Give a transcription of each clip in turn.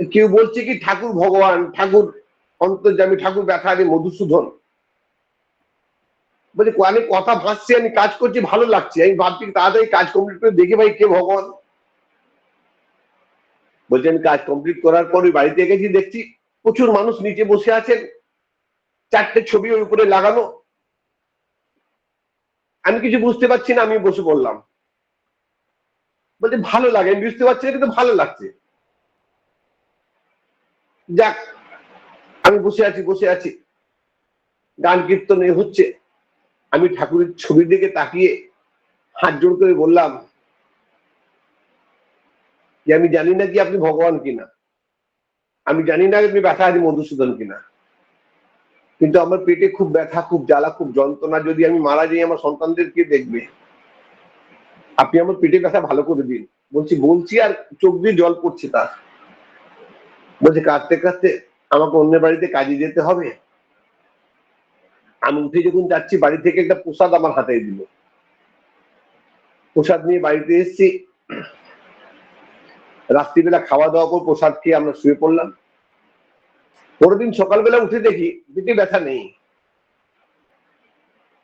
কেউ বলছে কি ঠাকুর ভগবান, ঠাকুর অন্তর্জামী ঠাকুর ব্যথারি মধুসূদন। বলছে আমি কথা ভাসছি, আমি কাজ করছি, ভালো লাগছে। আমি ভাবছি তাড়াতাড়ি কাজ কমপ্লিট করে দেখি ভাই কে ভগবান। বলছে, আমি কাজ কমপ্লিট করার পর বাড়িতে গেছি দেখছি প্রচুর মানুষ নিচে বসে আছেন। চারটে ছবি ওই উপরে লাগানো। আমি কিছু বুঝতে পারছি না, আমি বসে পড়লাম। বলছে, ভালো লাগে। আমি বুঝতে পারছি না, কিন্তু ভালো লাগছে। যাক, আমি বসে আছি বসে আছি। গান কীর্তন হচ্ছে। আমি ঠাকুরের ছবির দিকে তাকিয়ে হাত জোড় করে বললাম, যে আমি জানি না কি আপনি ভগবান কিনা। আমি জানি না আপনি ব্যথা আছে মধুসূদন কিনা। কিন্তু আমার পেটে খুব ব্যথা, খুব জ্বালা, খুব যন্ত্রণা। যদি আমি মারা যাই, আমার সন্তানদের কে দেখবে? আপনি আমার পেটে ব্যথা ভালো করে দিন। বলছি বলছি আর চোখ দিয়ে জল পড়ছে তার। বলছে, কাঁদতে কাঁদতে আমাকে অন্য বাড়িতে কাজে যেতে হবে। আমি উঠে যখন যাচ্ছি, বাড়ি থেকে একটা প্রসাদ আমার হাতে দিল। প্রসাদ নিয়ে বাড়িতে এসেছি। রাত্রিবেলা খাওয়া দাওয়া করে প্রসাদ খেয়ে আমরা শুয়ে পড়লাম। পরের দিন সকালবেলা উঠে দেখি, পেটে ব্যথা নেই।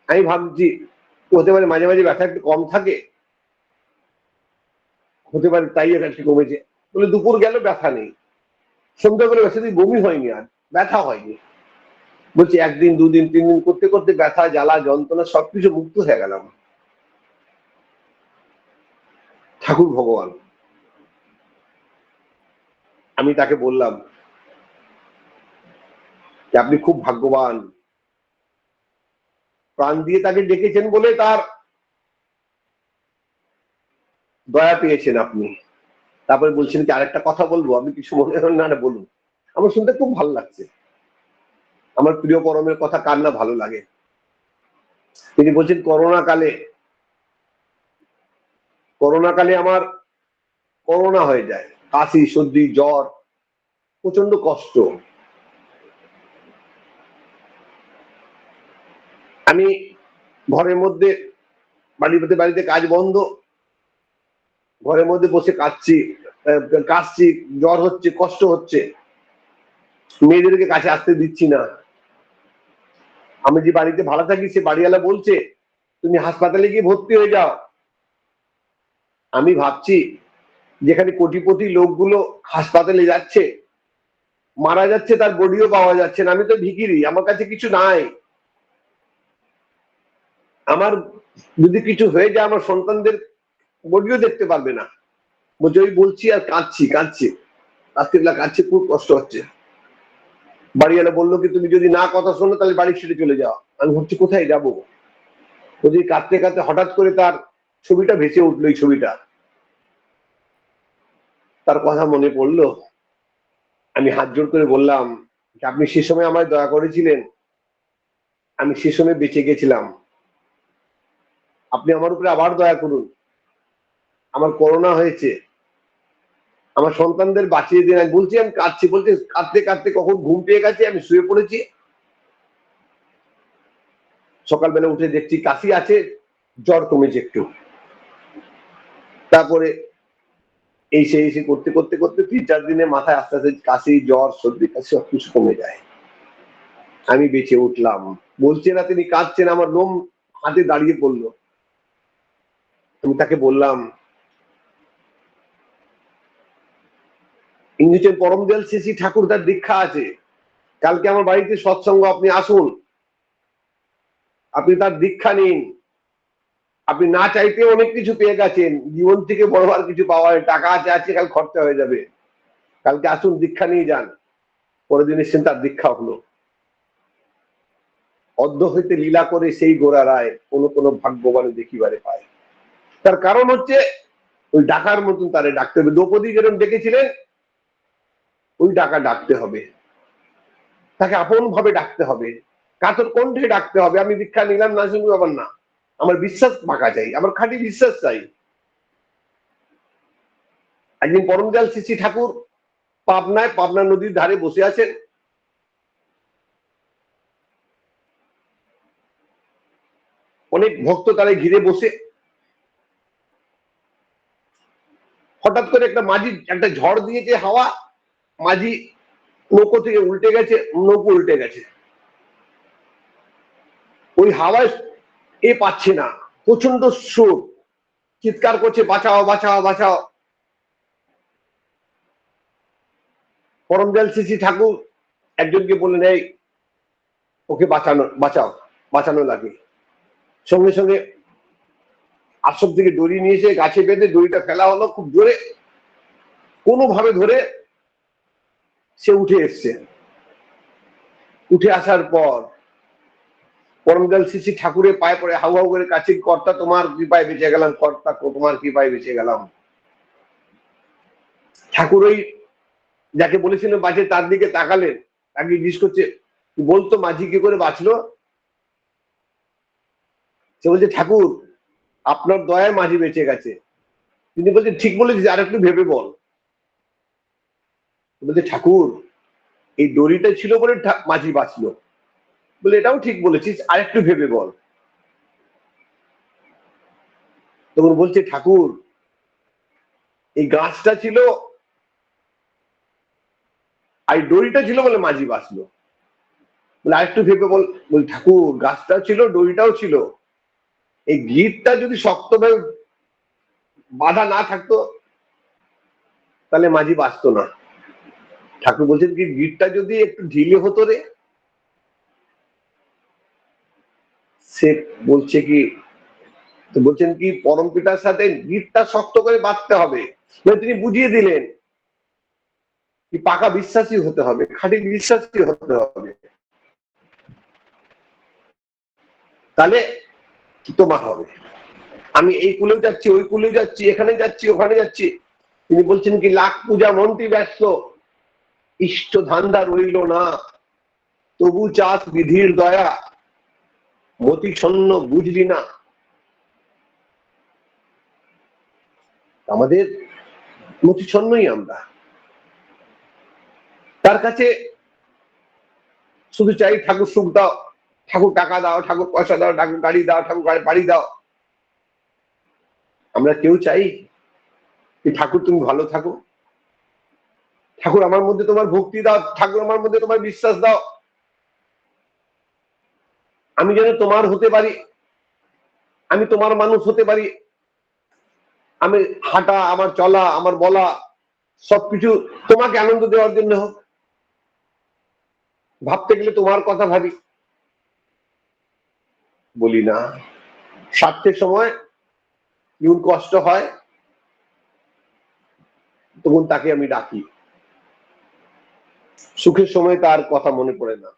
আমি ভাবছি, হতে পারে মাঝে মাঝে ব্যথা একটু কম থাকে। হতে পারে তাই একটু কমেছে। বলে, দুপুর গেল, ব্যথা নেই। সন্ধ্যাবেলা বেশি দিন বমি হয়নি আর, ব্যথা হয়নি। বলছি একদিন, দুদিন তিন দিন করতে করতে ব্যথা, জ্বালা, যন্ত্রণা সবকিছু মুক্ত হয়ে গেলাম। ঠাকুর ভগবান। আমি তাকে বললাম যে, আপনি খুব ভাগ্যবান। প্রাণ দিয়ে তাকে ডেকেছেন বলে তার দয়া পেয়েছেন আপনি। তারপরে বলছেন কি, আরেকটা কথা বলব, আমি কিছু মনে না বলুন। আমার শুনতে খুব ভালো লাগছে। আমার প্রিয় পরমের কথা কার না ভালো লাগে? তিনি বলছেন করোনা কালে করোনা কালে আমার করোনা হয়ে যায়। কাশি, সর্দি, জ্বর প্রচণ্ড কষ্ট। আমি ঘরের মধ্যে বাড়িতে বাড়িতে কাজ বন্ধ। ঘরের মধ্যে বসে কাঁদছি কাশছি, জ্বর হচ্ছে, কষ্ট হচ্ছে। মেয়েদেরকে কাছে আসতে দিচ্ছি না। আমি যে বাড়িতে ভালো থাকি, সে বাড়িওয়ালা বলছে, তুমি হাসপাতালে গিয়ে ভর্তি হয়ে যাও। আমি ভাবছি, যেখানে কোটিপতি লোকগুলো হাসপাতালে যাচ্ছে, মারা যাচ্ছে, তার বডিও পাওয়া যাচ্ছে না। আমি তো ভিকিরি, আমার কাছে কিছু নাই। আমার যদি কিছু হয়ে যায়, আমার সন্তানদের বডিও দেখতে পারবে না। বলছে, ওই বলছি আর কাঁদছি কাঁদছি। রাত্রিবেলা কাঁদছি, খুব কষ্ট হচ্ছে। বাড়িওয়ালা বলল কি, তুমি যদি না কথা শোনো, তাহলে বাড়ি ছেড়ে চলে যাও। আমি ভাবছি, কোথায় যাব? বলছি কাঁদতে কাঁদতে হঠাৎ করে তার ছবিটা ভেসে উঠল, এই ছবিটা। তার কথা মনে পড়ল। আমি হাত জোর করে বললাম যে আপনি সে সময় আমায় দয়া করেছিলেন? আমি সে সময় বেঁচে গেছিলাম। আপনি আমার উপরে আবার দয়া করুন। আমার করোনা হয়েছে, আমার সন্তানদের বাঁচিয়ে দিন, আমি বলছি, আমি কাঁদছি, বলছি, কাঁদতে কাঁদতে কখন ঘুম পেয়ে গেছে, আমি শুয়ে পড়েছি। সকালবেলা উঠে দেখছি কাশি আছে, জ্বর কমেছে একটু। তারপরে এই সেই এসে করতে করতে করতে তিন চার দিনে মাথায় আস্তে আস্তে কাশি, জ্বর, সর্দি কাশি সব কিছু কমে যায়। আমি বেঁচে উঠলাম। বলছে না, তিনি কাঁদছেন, আমার লোম হাতে দাঁড়িয়ে পড়ল। আমি তাকে বললাম ইংরেজের পরম দেয়াল শ্রী ঠাকুর তার দীক্ষা আছে। কালকে আমার বাড়িতে সৎসঙ্গ, আপনি আসুন। আপনি তার দীক্ষা নিন। আপনি না চাইতে অনেক কিছু পেয়ে গেছেন। জীবন থেকে বড় আর কিছু পাওয়া যায় টাকা আছে আছে, কাল খরচা হয়ে যাবে। কালকে আসুন, দীক্ষা নিয়ে যান। পরের দিন এসছেন, তার দীক্ষা হলো। অর্ধ হইতে লীলা করে সেই গোড়া রায় কোনো কোনো ভাগ্যবানে দেখিবারে পায়। তার কারণ হচ্ছে, ওই ডাকার মতন তারে ডাকতে হবে। দ্রৌপদী যেরকম ডেকেছিলেন ওই ডাকা ডাকতে হবে। তাকে আপন ভাবে ডাকতে হবে। কাতর কণ্ঠে ডাকতে হবে। আমি দীক্ষা নিলাম, না শুনব আবার না। আমার বিশ্বাস পাকা চাই, আমার খাঁটি বিশ্বাস চাই। একদিন পরমজাল শ্রী ঠাকুর পাবনায়, পাবনা নদীর ধারে বসে আছেন। অনেক ভক্ত তারে ঘিরে বসে। হঠাৎ করে একটা মাঝি একটা ঝড় দিয়েছে হাওয়া। মাঝি নৌকো থেকে উল্টে গেছে, নৌকো উল্টে গেছে। ওই হাওয়ায় এ পাচ্ছে না প্রচণ্ড সুর। চিৎকার করছে, বাঁচাও বাঁচাও বাঁচাও। পরমদয়াল শ্রী ঠাকুর একজনকে বললেন এই ওকে বাঁচানো, বাঁচাও, বাঁচানো লাগে। সঙ্গে সঙ্গে আশ্রম থেকে দড়ি নিয়ে এসে গাছে বেঁধে দড়িটা ফেলা হলো খুব জোরে। কোনোভাবে ধরে সে উঠে এসছে। উঠে আসার পর পরমদয়াল শ্রী শ্রী ঠাকুরের পায়ে পড়ে হাউ হাউ করে কাছে কর্তা, তোমার কৃপায় বেঁচে গেলাম? কর্তা, তোমার কৃপায় বেঁচে গেলাম? ঠাকুর ওই যাকে বলেছিল বাঁচে তার দিকে তাকালেন তাকে জিজ্ঞেস করছে বলতো, মাঝি কি করে বাঁচলো? সে বলছে, ঠাকুর, আপনার দয়ায় মাঝি বেঁচে গেছে। তিনি বলছেন, ঠিক বলেছিস আর একটু ভেবে বল। বলছে, ঠাকুর, এই দড়িটা ছিল বলে মাঝি বাঁচলো। বলে, এটাও ঠিক বলেছিস আর একটু ভেবে বল। তখন বলছে, ঠাকুর, এই গাছটা ছিল আর দড়িটা ছিল বলে মাঝি বাঁচলো। বলে, আরেকটু ভেবে বল। বল, ঠাকুর, গাছটা ছিল, দড়িটাও ছিল। এই গিটটা যদি শক্তভাবে বাধা না থাকতো, তাহলে মাঝি বাঁচতো না। ঠাকুর বলছেন কি গিটটা যদি একটু ঢিলে হতো রে? সে বলছে কি বলছেন কি, পরম পিতার সাথে গিটটা শক্ত করে বাঁধতে হবে। মানে তিনি বুঝিয়ে দিলেন কি, পাকা বিশ্বাসী হতে হবে, খাঁটি বিশ্বাসী হতে হবে। তাহলে তোমার হবে? আমি এই কুলেও যাচ্ছি, ওই কুলেও যাচ্ছি, এখানে যাচ্ছি, ওখানে যাচ্ছি। তিনি বলছেন কি, লাখ পূজা, মন্ত্রী ব্যস্ত। ইষ্ট ধান্দা রইল না। তবু চাষ বিধির দয়া মতি ছন্ন বুঝলি না। আমাদের মতি ছন্নই আমরা। তার কাছে শুধু চাই ঠাকুর সুখ দাও, ঠাকুর টাকা দাও, ঠাকুর পয়সা দাও, ঠাকুর গাড়ি দাও, ঠাকুর গাড়ি বাড়ি দাও। আমরা কেউ চাই ঠাকুর তুমি ভালো থাকো। ঠাকুর আমার মধ্যে তোমার ভক্তি দাও, ঠাকুর আমার মধ্যে তোমার বিশ্বাস দাও। আমি যেন তোমার হতে পারি, আমি তোমার মানুষ হতে পারি। আমি হাঁটা, আমার চলা, আমার বলা, সবকিছু তোমাকে আনন্দ দেওয়ার জন্য হোক। ভাবতে গেলে তোমার কথা ভাবি। বলি না, স্বার্থের সময় যখন কষ্ট হয়, তখন তাকে আমি ডাকি। সুখের সময় তার কথা মনে পড়ে না।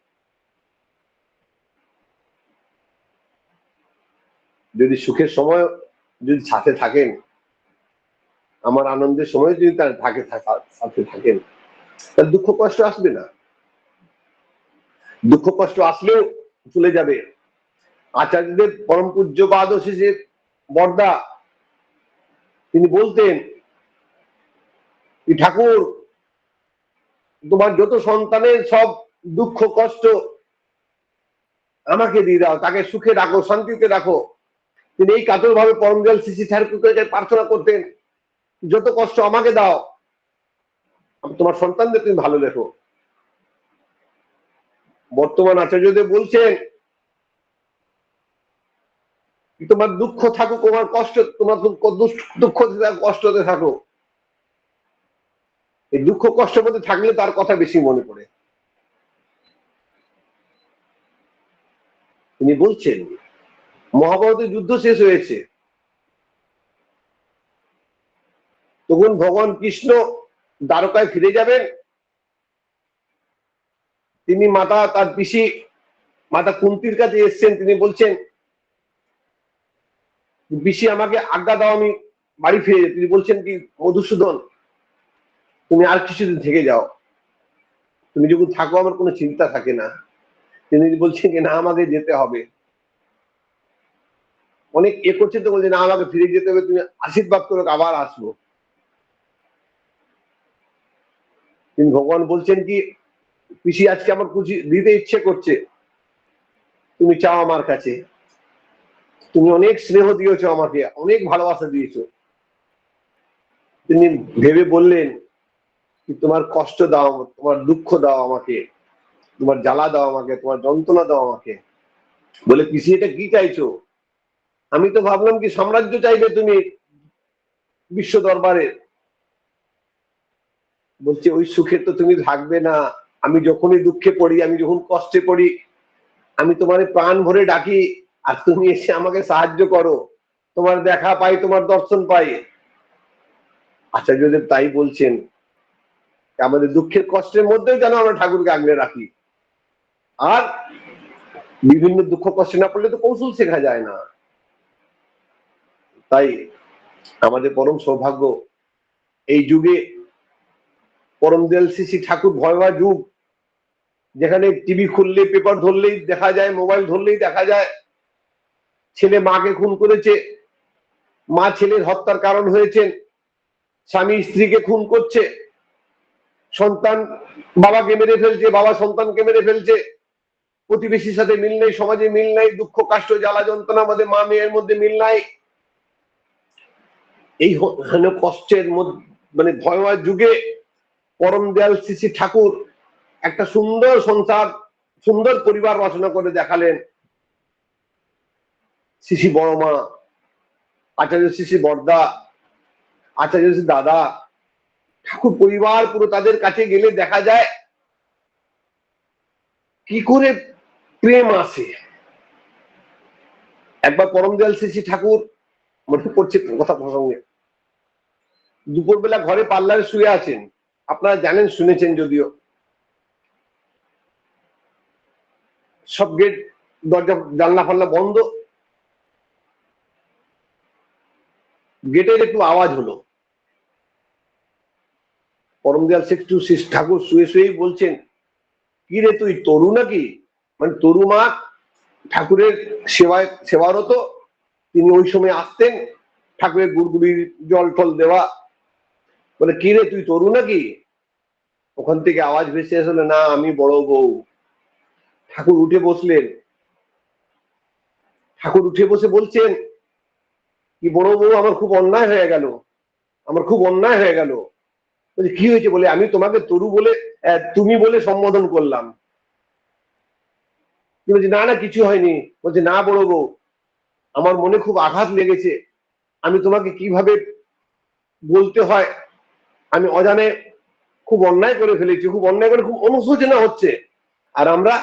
যদি সুখের সময় যদি সাথে থাকেন, আমার আনন্দের সময় যদি তার থাকে সাথে থাকেন, তাহলে দুঃখ, কষ্ট আসবে না। দুঃখ, কষ্ট আসলেও চলে যাবে। আচার্যদের পরম পূজ্য বাদ শেষে বর্দা, তিনি বলতেন ঠাকুর তোমার যত সন্তানের সব দুঃখ, কষ্ট আমাকে দিয়ে দাও, তাকে সুখে রাখো, শান্তিতে রাখো। তিনি এই কাতর ভাবে পরমজল শিশি ঠাকুরকে প্রার্থনা করতেন, যত কষ্ট আমাকে দাও, তোমার সন্তানদের তুমি ভালো লেখো। বর্তমান আচার্যদেব বলছেন, তোমার দুঃখ থাকুক, তোমার কষ্ট, তোমার দুঃখ দুঃখ কষ্টতে থাকো এই দুঃখ কষ্ট মধ্যে থাকলে তার কথা বেশি মনে পড়ে। তিনি বলছেন, মহাভারতের যুদ্ধ শেষ হয়েছে। তখন ভগবান কৃষ্ণ দ্বারকায় ফিরে যাবেন। তিনি মাতা, তার পিসি, মাতা কুন্তির কাছে এসছেন। তিনি বলছেন, পিসি, আমাকে আজ্ঞা দাও, আমি বাড়ি ফিরে তিনি বলছেন কি, মধুসূদন তুমি আর কিছুদিন থেকে যাও। তুমি যখন থাকো, আমার কোনো চিন্তা থাকে না। তিনি বলছেন কি না, আমাকে যেতে হবে। অনেক এ করছে তো, বলছে, না, আমাকে ফিরে যেতে হবে। তুমি আশীর্বাদ করে, আবার আসব। তিনি ভগবান বলছেন কি, পিসি, আজকে আমার খুশি দিতে ইচ্ছে করছে। তুমি চাও আমার কাছে। তুমি অনেক স্নেহ দিয়েছ আমাকে, অনেক ভালোবাসা দিয়েছ। তিনি ভেবে বললেন তোমার কষ্ট দাও, তোমার দুঃখ দাও আমাকে, তোমার জ্বালা দাও আমাকে, তোমার যন্ত্রণা দাও আমাকে। বলে, পিসি, এটা কি চাইছো? আমি তো ভাবলাম কি সাম্রাজ্য চাইবে তুমি বিশ্ব দরবারে। বলছে, ওই সুখে তো তুমি থাকবে না। আমি যখনই দুঃখে পড়ি, আমি যখন কষ্টে পড়ি, আমি তোমার প্রাণ ভরে ডাকি, আর তুমি এসে আমাকে সাহায্য করো। তোমার দেখা পাই, তোমার দর্শন পাই। আচার্যদেব তাই বলছেন আমাদের দুঃখের কষ্টের মধ্যেও যেন আমরা ঠাকুরকে আগলে রাখি। আর বিভিন্ন দুঃখ কষ্ট না পড়লে তো কৌশল শেখা যায় না। তাই আমাদের পরম সৌভাগ্য, এই যুগে পরম দেল শ্রী ঠাকুর ভয়বা যুগ, যেখানে টিভি খুললে, পেপার ধরলেই দেখা যায়, মোবাইল ধরলেই দেখা যায়, ছেলে মাকে খুন করেছে, মা ছেলের হত্যার কারণ হয়েছেন, স্বামী স্ত্রীকে খুন করছে সন্তান বাবাকে মেরে ফেলছে, বাবা সন্তানকে মেরে ফেলছে। প্রতিবেশীর সাথে মিল নেই, সমাজে মিল নাই, দুঃখ, কাষ্ট, জ্বালা, যন্ত্রণা, আমাদের মা মেয়ের মধ্যে মিল নাই। এই কষ্টের মানে ভয়ময় যুগে পরম দয়াল শ্রী শ্রী ঠাকুর একটা সুন্দর সংসার, সুন্দর পরিবার রচনা করে দেখালেন। শিশি বড় মা আচার্য শিশি বর্দা আচার্য শ্রী দাদা ঠাকুর পরিবার পুরো তাদের কাছে গেলে দেখা যায় কি করে প্রেম আসে। একবার পরম দয়াল শ্রী ঠাকুর মনে পড়ছে কথা প্রসঙ্গে। দুপুরবেলা ঘরে পার্লারে শুয়ে আছেন। আপনারা জানেন, শুনেছেন যদিও। সব গেট, দরজা, জানলা ফাল্লা বন্ধ। গেটের একটু আওয়াজ হলো। পরম দয়াল একটু ঠাকুর শুয়ে শুয়েই বলছেন, কি রে তুই, তরু নাকি? মানে তরু মা ঠাকুরের সেবায় সেবারত? তিনি ওই সময় আসতেন, ঠাকুরের গুড়গুড়ির জল টল দেওয়া। বলে, কি রে তুই, তরু নাকি? ওখান থেকে আওয়াজ ভেসে আসলে না, আমি বড় বউ। ঠাকুর উঠে বসলেন। ঠাকুর উঠে বসে বলছেন, কি বড় বউ, আমার খুব অন্যায় হয়ে গেল। আমার খুব অন্যায় হয়ে গেল। বলছে, কি হয়েছে? বলে, আমি তোমাকে তরু বলে তুমি বলে সম্বোধন করলাম। বলছি, না না, কিছু হয়নি। বলছে, না বড় বউ, আমার মনে খুব আঘাত লেগেছে। আমি তোমাকে কীভাবে বলতে হয়, আমি অজানে খুব অন্যায় করে ফেলেছি, খুব অন্যায় করে খুব অনুশোচনা হচ্ছে। আর আমরা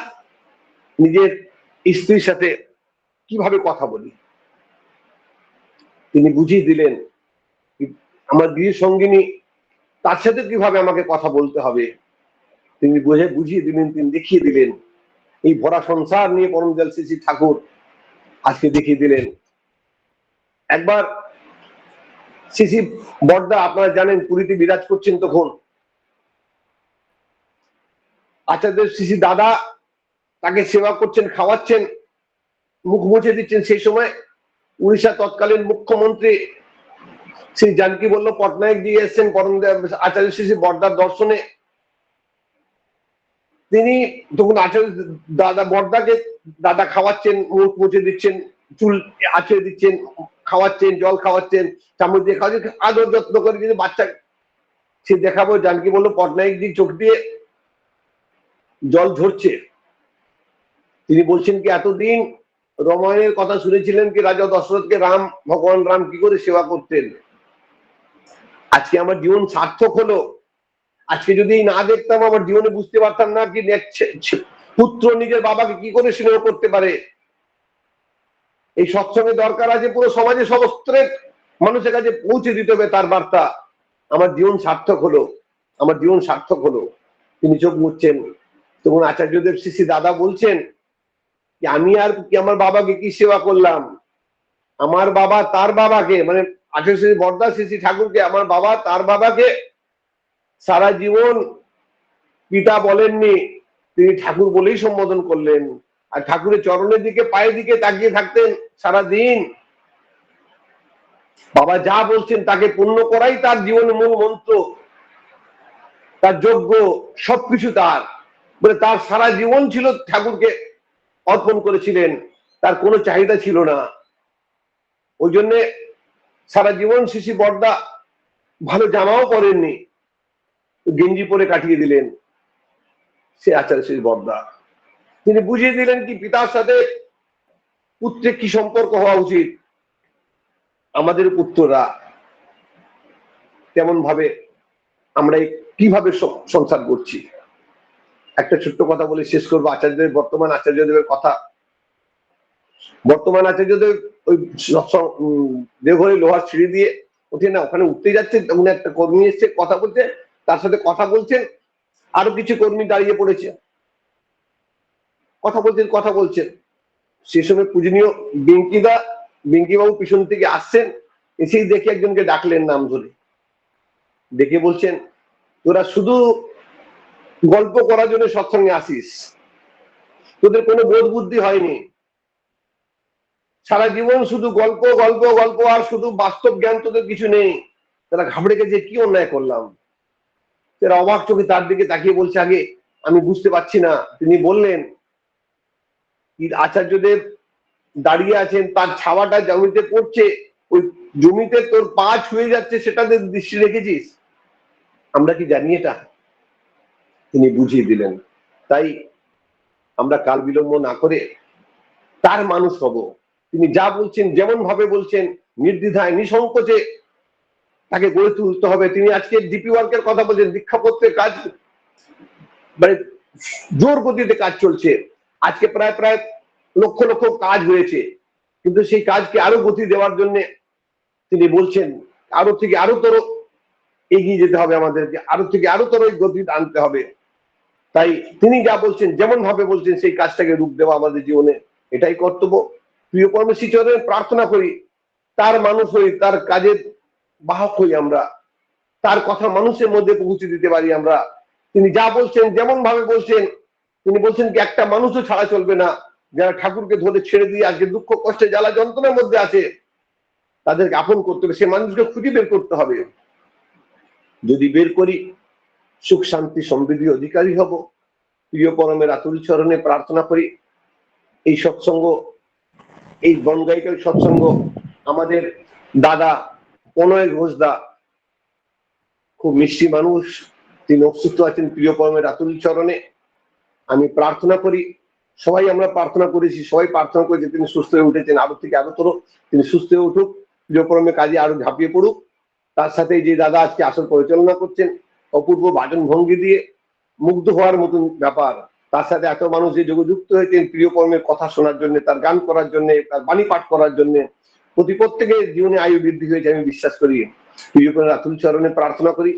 নিজের স্ত্রীর সাথে কীভাবে কথা বলি? তিনি বুঝিয়ে দিলেন, আমার গৃহ সঙ্গিনী তার সাথে কীভাবে আমাকে কথা বলতে হবে? তিনি বুঝে বুঝিয়ে দিলেন, তিনি দেখিয়ে দিলেন। এই ভরা সংসার নিয়ে পরম শ্রী শ্রী ঠাকুর আজকে দেখিয়ে দিলেন। একবার শিশি বর্দা আপনারা জানেন পুরীতে বিরাজ করছেন তখন। আচার্য শিশি দাদা তাকে সেবা করছেন, খাওয়াচ্ছেন, মুখ মুছে দিচ্ছেন। সেই সময় উড়িষ্যা তৎকালীন মুখ্যমন্ত্রী শ্রী জানকী বল্ল, পটনায়ক দিয়ে এসছেন পরম দয়া- আচার্য শিশি বর্দার দর্শনে। তিনি তখন আচার্য দাদা বর্দাকে দাদা খাওয়াচ্ছেন, মুখ মুছে দিচ্ছেন, চুল আছড়ে দিচ্ছেন, খাওয়াচ্ছেন, জল খাওয়াচ্ছেন, চামচ দিয়ে খাওয়াচ্ছেন, আদর যত্ন করে যদি বাচ্চা সে দেখাবো, জানকি বলল, পটনায়ক জি চোখ দিয়ে জল ঝরছে। তিনি বলছেন কি, এতদিন রমায়ণের কথা শুনেছিলেন কি, রাজা দশরথকে রাম, ভগবান রাম কি করে সেবা করতেন? আজকে আমার জীবন সার্থক হলো। আজকে যদি না দেখতাম, আমার জীবনে বুঝতে পারতাম না কি পুত্র নিজের বাবাকে কি করে স্নেহ করতে পারে। এই সৎসঙ্গে দরকার আছে পুরো সমাজে সমস্তের মানুষের কাছে পৌঁছে দিতে হবে তার বার্তা। আমার জীবন সার্থক হলো, আমার জীবন সার্থক হলো। তিনি চোখ মুচ্ছেন তখন আচার্যদেব শিশি দাদা বলছেন যে, আমি আর কি আমার বাবাকে কি সেবা করলাম? আমার বাবা তার বাবাকে মানে আচার্য শ্রী বর্দা শিশি ঠাকুরকে, আমার বাবা, তার বাবাকে সারা জীবন পিতা বলেননি, তিনি ঠাকুর বলেই সম্বোধন করলেন। আর ঠাকুরের চরণের দিকে, পায়ের দিকে তাকিয়ে থাকতেন সারা দিন। বাবা যা বলছেন তাকে পূর্ণ করাই তার জীবনের মূল মন্ত্র। তার যোগ্য সবকিছু তার। বলে তার সারা জীবন ছিল ঠাকুরকে অর্পণ করেছিলেন, তার কোনো চাহিদা ছিল না। ওই জন্যে সারা জীবন শিশি বর্দা ভালো জামাও পরেননি, গেঞ্জি পরে কাটিয়ে দিলেন সে আচার্য শ্রী বর্দা। তিনি বুঝিয়ে দিলেন কি পিতার সাথে পুত্রের কি সম্পর্ক হওয়া উচিত, আমাদের পুত্ররা তেমন ভাবে আমরা কীভাবে সংসার করছি। একটা ছোট্ট কথা বলে শেষ করব আচার্যদেব বর্তমান আচার্যদেবের কথা। বর্তমান আচার্যদেব ওই দেওঘরে লোহার সিঁড়ি দিয়ে উঠে না, ওখানে উঠতে যাচ্ছে তখন একটা কর্মী এসছে, কথা বলছে, তার সাথে কথা বলছেন, আরও কিছু কর্মী দাঁড়িয়ে পড়েছে। কথা বলছেন কথা বলছেন। সে সময় পূজনীয় বিঙ্কিদা, বিঙ্কিবাবু পিছন থেকে আসছেন, এসেই দেখে একজনকে ডাকলেন নাম ধরে। ডেকে বলছেন, তোরা শুধু গল্প করার জন্য সৎসঙ্গে আসিস। তোদের কোনো বোধ বুদ্ধি হয়নি। সারা জীবন শুধু গল্প গল্প গল্প আর শুধু বাস্তব জ্ঞান তোদের কিছু নেই। তারা ঘাবড়ে গেছে, কি অন্যায় করলাম? তারা অবাক চোখে তার দিকে তাকিয়ে বলছে, আগে আমি বুঝতে পারছি না। তিনি বললেন আচার্যদেব দাঁড়িয়ে আছেন, তার ছাওয়াটা জমিতে পড়ছে, ওই জমিতে তোর পা ছুঁয়ে যাচ্ছে সেটাতে দৃষ্টি রেখেছিস? আমরা কি জানি এটা? তিনি বুঝিয়ে দিলেন, তাই আমরা কাল বিলম্ব না করে তার মানুষ হব। তিনি যা বলছেন যেমন ভাবে বলছেন, নির্দ্বিধায়, নিঃসংকোচে তাকে গড়ে তুলতে হবে। তিনি আজকে ডিপি ওয়ার্কের কথা বলছেন দীক্ষাপত্রের কাজ মানে জোর গতিতে কাজ চলছে। আজকে প্রায় প্রায় লক্ষ লক্ষ কাজ হয়েছে। কিন্তু সেই কাজকে আরও গতি দেওয়ার জন্য তিনি বলছেন, আরও থেকে আরও তোর এগিয়ে যেতে হবে আমাদেরকে, আরও থেকে আরও তোর গতি আনতে হবে। তাই তিনি যা বলছেন যেমন ভাবে বলছেন, সেই কাজটাকে রূপ দেওয়া আমাদের জীবনে এটাই কর্তব্য। প্রিয় পরমেশ্বরী চরণে প্রার্থনা করি, তার মানুষ হই, তার কাজের বাহক হই আমরা। তার কথা মানুষের মধ্যে পৌঁছে দিতে পারি আমরা। তিনি যা বলছেন যেমন ভাবে বলছেন, তিনি বলছেন কি, একটা মানুষও ছাড়া চলবে না। যারা ঠাকুরকে ধরে ছেড়ে দিয়ে আজকে দুঃখ, কষ্টে, জ্বালা, যন্ত্রণার মধ্যে আছে, তাদেরকে আপন করতে হবে। সে মানুষকে খুঁজে বের করতে হবে। যদি বের করি, সুখ, শান্তি, সমৃদ্ধি অধিকারী হব। প্রিয় পরমের আতুল চরণে প্রার্থনা করি, এই সৎসঙ্গ এই বনগায়িকার সৎসঙ্গ আমাদের দাদা প্রণয় ঘোষদা, খুব মিষ্টি মানুষ। তিনি অসুস্থ আছেন প্রিয় পরমের আতুল চরণে। আমি প্রার্থনা করি, সবাই আমরা প্রার্থনা করেছি, সবাই প্রার্থনা করেছি তিনি সুস্থ হয়ে উঠেছেন আরও থেকে আরও তোর তিনি সুস্থ হয়ে উঠুক, প্রিয় পরমের কাজে আরও ঝাঁপিয়ে পড়ুক। তার সাথে যে দাদা আজকে আসল পরিচালনা করছেন, অপূর্ব বাজন ভঙ্গি দিয়ে মুগ্ধ হওয়ার মতন ব্যাপার। তার সাথে এত মানুষ যে যুক্ত হয়েছেন প্রিয় কর্মের কথা শোনার জন্য, তার গান করার জন্য, তার বাণী পাঠ করার জন্য, প্রতি প্রত্যেকের জীবনে আয়ু বৃদ্ধি হয়েছে আমি বিশ্বাস করি। প্রিয় কর্মের আতুল চরণে প্রার্থনা করি,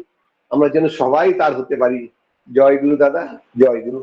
আমরা যেন সবাই তার হতে পারি। জয় গুরু দাদা, জয় গুরু।